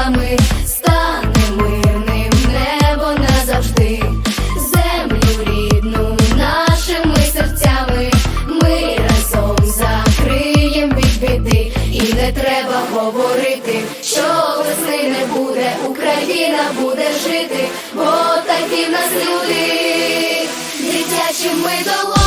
Руками, стане мирним небо назавжди, землю рідну нашими серцями, ми разом закриєм від біди, і не треба говорити, що весни не буде, Україна буде жити, бо такі в нас люди, дитячими долонями.